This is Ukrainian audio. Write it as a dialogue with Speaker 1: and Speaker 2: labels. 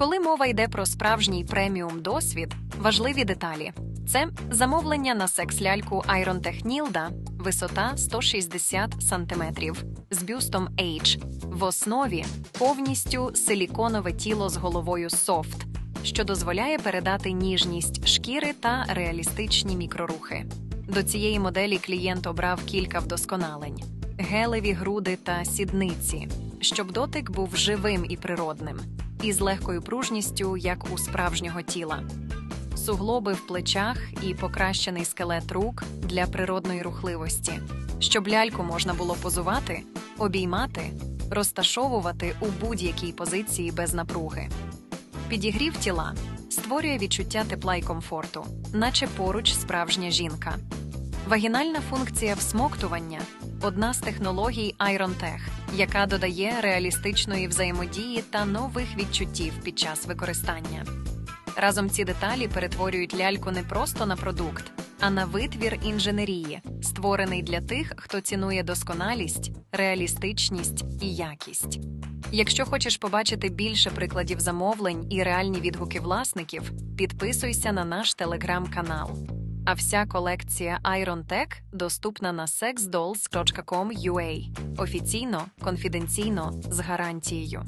Speaker 1: мова йде про справжній преміум досвід, важливі деталі. Це замовлення на секс-ляльку Iron Tech Nilda, висота 160 см, з бюстом H, в основі повністю силіконове тіло з головою софт, що дозволяє передати ніжність шкіри та реалістичні мікрорухи. До цієї моделі клієнт обрав кілька вдосконалень: гелеві груди та сідниці, щоб дотик був живим і природним, і з легкою пружністю, як у справжнього тіла. Суглоби в плечах і покращений скелет рук для природної рухливості, щоб ляльку можна було позувати, обіймати, розташовувати у будь-якій позиції без напруги. Підігрів тіла створює відчуття тепла й комфорту, наче поруч справжня жінка. Вагінальна функція всмоктування одна з технологій IronTech, яка додає реалістичної взаємодії та нових відчуттів під час використання. Разом ці деталі перетворюють ляльку не просто на продукт, а на витвір інженерії, створений для тих, хто цінує досконалість, реалістичність і якість. Якщо хочеш побачити більше прикладів замовлень і реальні відгуки власників, підписуйся на наш телеграм-канал. А вся колекція Iron Tech доступна на sexdolls.com.ua. офіційно, конфіденційно, з гарантією.